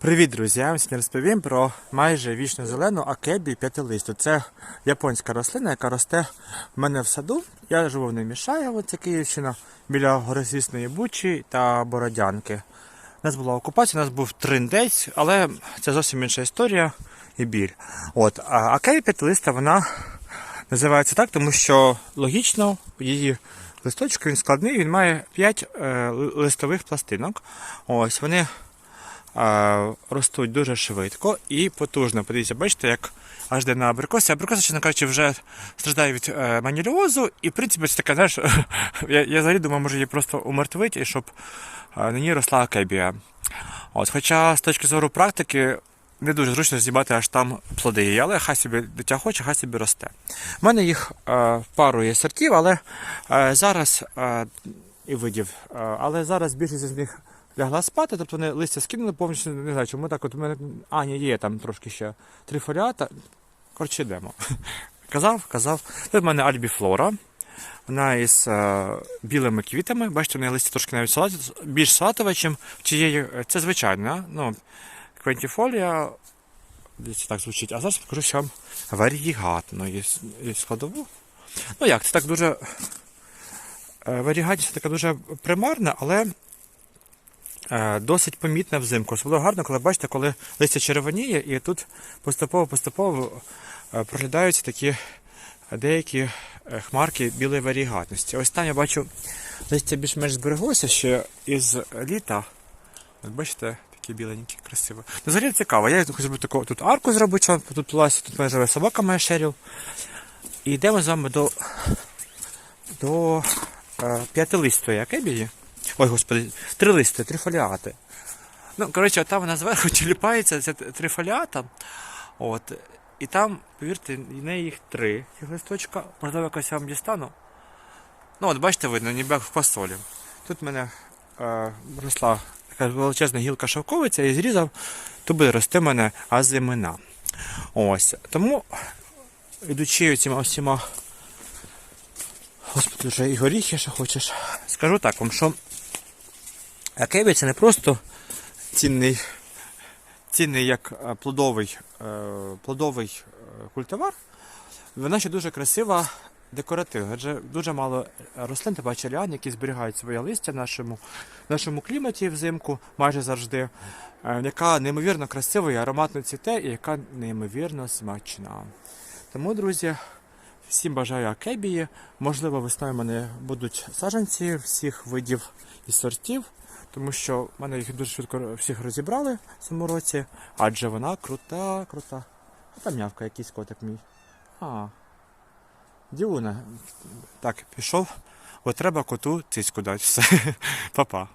Привіт, друзі! Я вам сьогодні розповім про майже вічно зелену акебі п'ятилисту. Це японська рослина, яка росте в мене в саду. Я живу в Немішаєво, це Київщина, біля горизвісної Бучі та Бородянки. У нас була окупація, у нас був триндець, але це зовсім інша історія і біль. От, а акебі п'ятилиста вона називається так, тому що логічно її листочок він складний, він має 5 е, листових пластинок. Ось вони ростуть дуже швидко і потужно. Подивіться, бачите, як аж де на абрикосі. Абрикоса, чесно кажучи, вже страждає від е, маніліозу, і в принципі це таке, знаєш, я, я взагалі думаю, може її просто умертвить, і щоб е, на ній росла акебія. От, хоча з точки зору практики. Не дуже зручно знімати аж там плоди але хай собі дитя хоче, хай собі росте. У мене їх е, пару є сортів, але е, зараз е, і видів, е, але зараз більшість з них лягла спати, тобто вони листя скинули повністю, не знаю, чому так. От у мене а, є там трошки ще три фоліата. Коротше, йдемо. Казав, казав. Тут в мене альбіфлора. Вона із е, білими квітами. Бачите, в неї листя трошки навіть салат, більш салатове, ніж тієї. Це звичайна. Ну, квентіфолія. Десь так звучить. А зараз покажу що вам є складову. Ну як, це так дуже. е, Варігатність така дуже примарна, але е, досить помітна взимку. Особливо гарно, коли бачите, коли листя червоніє, і тут поступово-поступово е, проглядаються такі деякі е, хмарки білої варігатності. Ось там я бачу, листя більш-менш збереглося ще із літа. От бачите, такі біленькі, красиво. Ну, взагалі цікаво. Я хочу таку тут арку зробити, тут ласі, тут моя живе собака моя шеріл. І йдемо з вами до, до е, п'ятилистої акебії. Ой, господи, трилисти, трифоліати. Ну, коротше, там вона зверху тіліпається, це трифоліата. От. І там, повірте, в неї їх три цих листочка. Можливо, якось вам дістану. Ну, от бачите, видно, ніби як в фасолі. Тут в мене е, росла така величезна гілка шовковиця, і зрізав, то буде рости мене азимина. Ось. Тому, ідучи цими всіма. Господи, вже і горіхи, що хочеш. Скажу так вам, що акебі це не просто цінний, цінний як е, плодовий, е, плодовий е, культивар, вона ще дуже красива декоративна. Адже дуже мало рослин, бачу ліан, які зберігають своє листя в нашому, нашому кліматі взимку майже завжди, яка неймовірно красива і ароматно цвіте, і яка неймовірно смачна. Тому, друзі, всім бажаю акебії. Можливо, весною мене будуть саджанці всіх видів і сортів, тому що в мене їх дуже швидко всіх розібрали в цьому році, адже вона крута, крута. А там м'явка якийсь котик мій. А. Діуна. Так, пішов. От треба коту цицьку дати. Все. Па-па.